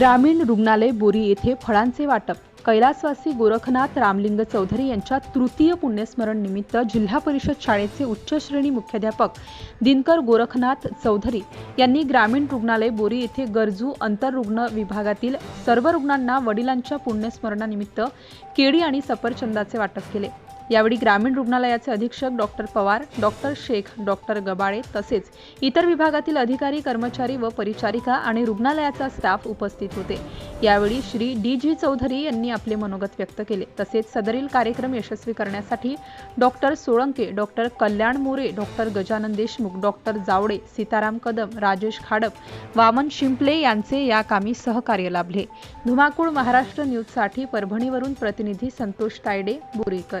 ग्रामीण रुग्णालय बोरी येथे फळांचे वाटप. कैलासवासी गोरखनाथ रामलिंग चौधरी यांच्या तृतीय पुण्यस्मरण निमित्त जिल्हा परिषद शाळेचे उच्च श्रेणी मुख्याध्यापक दिनकर गोरखनाथ चौधरी यांनी ग्रामीण रुग्णालय बोरी येथे गरजू अंतररुग्ण विभागातील सर्व रुग्णांना वडिलांच्या पुण्यस्मरणानिमित्त केळी आणि सफरचंदाचे वाटप केले. यावेळी ग्रामीण रुग्णालयाचे अधीक्षक doctor Pawar doctor Shaikh doctor Gabale तसेच इतर विभागातील अधिकारी कर्मचारी व परिचारिका आणि रुग्णालयाचा स्टाफ उपस्थित होते. यावेळी श्री डी जी चौधरी यांनी आपले मनोगत व्यक्त केले. तसेच सदरील कार्यक्रम यशस्वी करण्यासाठी doctor Solanke doctor Kalyan More doctor Gajanan Deshmukh doctor Jawade Sitaram Kadam Rajesh Khadap Waman Shimple यांचे या कामी सहकार्य लाभले. धुमाकूळ महाराष्ट्र न्यूजसाठी परभणीवरून प्रतिनिधी संतोष तायडे बोरीकर.